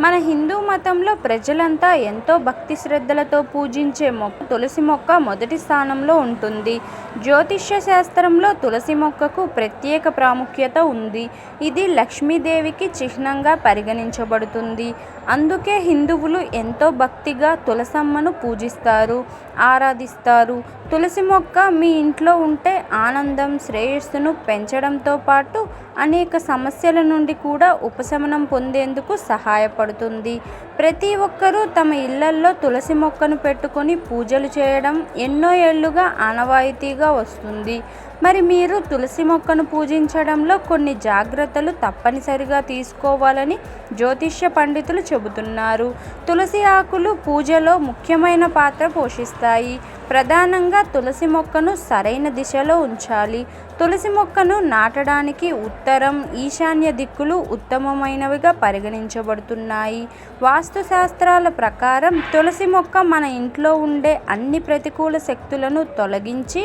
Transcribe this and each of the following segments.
మన హిందూ మతంలో ప్రజలంతా ఎంతో భక్తి శ్రద్ధలతో పూజించే మొక్క తులసి మొక్క మొదటి స్థానంలో ఉంటుంది. జ్యోతిష్య శాస్త్రంలో తులసి మొక్కకు ప్రత్యేక ప్రాముఖ్యత ఉంది. ఇది లక్ష్మీదేవికి చిహ్నంగా పరిగణించబడుతుంది. అందుకే హిందువులు ఎంతో భక్తిగా తులసమ్మను పూజిస్తారు ఆరాధిస్తారు. తులసి మొక్క మీ ఇంట్లో ఉంటే ఆనందం శ్రేయస్సును పెంచడంతో పాటు అనేక సమస్యల నుండి కూడా ఉపశమనం పొందేందుకు సహాయపడుతుంది. ప్రతి ఒక్కరూ తమ ఇళ్ళల్లో తులసి మొక్కను పెట్టుకొని పూజలు చేయడం ఎన్నో ఏళ్ళుగా ఆనవాయితీగా వస్తుంది. మరి మీరు తులసి మొక్కను పూజించడంలో కొన్ని జాగ్రత్తలు తప్పనిసరిగా తీసుకోవాలని జ్యోతిష్య పండితులు చెబుతున్నారు. తులసి ఆకులు పూజలో ముఖ్యమైన పాత్ర పోషిస్తాయి. ప్రధానంగా తులసి మొక్కను సరైన దిశలో ఉంచాలి. తులసి మొక్కను నాటడానికి ఉత్తరం ఈశాన్య దిక్కులు ఉత్తమమైనవిగా పరిగణించబడుతున్నాయి. వాస్తు వాస్తుశాస్త్రాల ప్రకారం తులసి మొక్క మన ఇంట్లో ఉండే అన్ని ప్రతికూల శక్తులను తొలగించి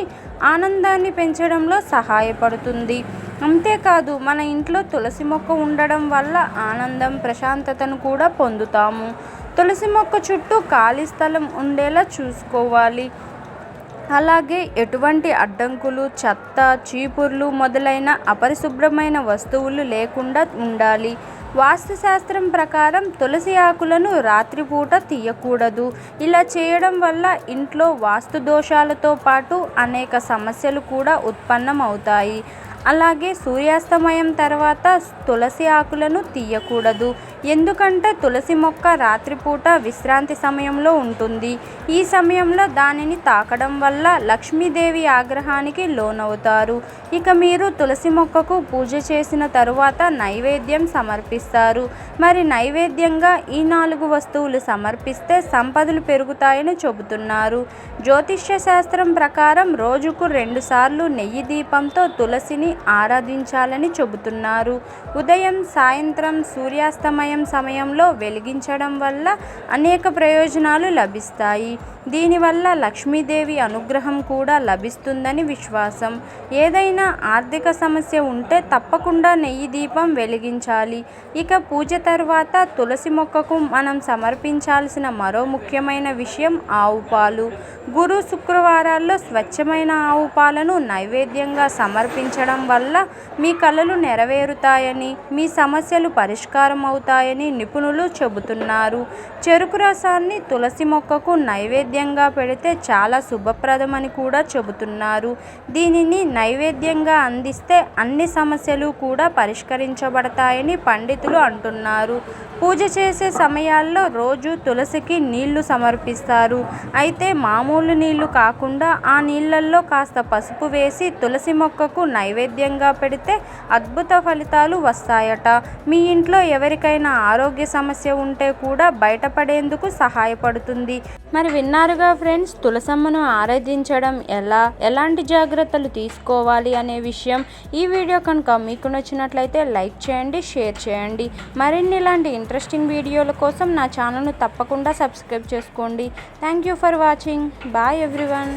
ఆనందాన్ని పెంచడంలో సహాయపడుతుంది. అంతేకాదు మన ఇంట్లో తులసి మొక్క ఉండడం వల్ల ఆనందం ప్రశాంతతను కూడా పొందుతాము. తులసి మొక్క చుట్టూ ఖాళీ స్థలం ఉండేలా చూసుకోవాలి. అలాగే ఎటువంటి అడ్డంకులు చెత్త చీపుర్లు మొదలైన అపరిశుభ్రమైన వస్తువులు లేకుండా ఉండాలి. వాస్తుశాస్త్రం ప్రకారం తులసి ఆకులను రాత్రిపూట తీయకూడదు. ఇలా చేయడం వల్ల ఇంట్లో వాస్తు దోషాలతో పాటు అనేక సమస్యలు కూడా ఉత్పన్నం అవుతాయి అలాగే సూర్యాస్తమయం తర్వాత తులసి ఆకులను తీయకూడదు. ఎందుకంటే తులసి మొక్క రాత్రిపూట విశ్రాంతి సమయంలో ఉంటుంది. ఈ సమయంలో దానిని తాకడం వల్ల లక్ష్మీదేవి ఆగ్రహానికి లోనవుతారు. ఇక మీరు తులసి మొక్కకు పూజ చేసిన తరువాత నైవేద్యం సమర్పిస్తారు. మరి నైవేద్యంగా ఈ నాలుగు వస్తువులు సమర్పిస్తే సంపదలు పెరుగుతాయని చెబుతున్నారు. జ్యోతిష్య శాస్త్రం ప్రకారం రోజుకు రెండుసార్లు నెయ్యి దీపంతో తులసిని ఆరాధించాలని చెబుతున్నారు. ఉదయం సాయంత్రం సూర్యాస్తమయం సమయంలో వెలిగించడం వల్ల అనేక ప్రయోజనాలు లభిస్తాయి. దీనివల్ల లక్ష్మీదేవి అనుగ్రహం కూడా లభిస్తుందని విశ్వాసం. ఏదైనా ఆర్థిక సమస్య ఉంటే తప్పకుండా నెయ్యి దీపం వెలిగించాలి. ఇక పూజ తర్వాత తులసి మొక్కకు మనం సమర్పించాల్సిన మరో ముఖ్యమైన విషయం ఆవు పాలు. గురు శుక్రవారాల్లో స్వచ్ఛమైన ఆవు పాలను నైవేద్యంగా సమర్పించడం వల్ల మీ కళలు నెరవేరుతాయని మీ సమస్యలు పరిష్కారం అవుతాయని నిపుణులు చెబుతున్నారు. చెరుకు రసాన్ని తులసి మొక్కకు నైవేద్యం నైవేద్యంగా పెడితే చాలా శుభప్రదమని కూడా చెబుతున్నారు. దీనిని నైవేద్యంగా అందిస్తే అన్ని సమస్యలు కూడా పరిష్కరించబడతాయని పండితులు అంటున్నారు. పూజ చేసే సమయాల్లో రోజు తులసికి నీళ్ళు సమర్పిస్తారు. అయితే మామూలు నీళ్ళు కాకుండా ఆ నీళ్ళల్లో కాస్త పసుపు వేసి తులసి మొక్కకు నైవేద్యంగా పెడితే అద్భుత ఫలితాలు వస్తాయట. మీ ఇంట్లో ఎవరికైనా ఆరోగ్య సమస్య ఉంటే కూడా బయటపడేందుకు సహాయపడుతుంది. మరి విన్నారుగా ఫ్రెండ్స్? తులసమ్మను ఆరాధించడం ఎలా? ఎలాంటి జాగ్రత్తలు తీసుకోవాలి అనే విషయం ఈ వీడియో కనుక మీకు నచ్చినట్లయితే లైక్ చేయండి షేర్ చేయండి. మరిన్ని ఇలాంటి ఇంట్రెస్టింగ్ వీడియోల కోసం నా ఛానల్ను తప్పకుండా సబ్స్క్రైబ్ చేసుకోండి. Thank you for watching. Bye everyone.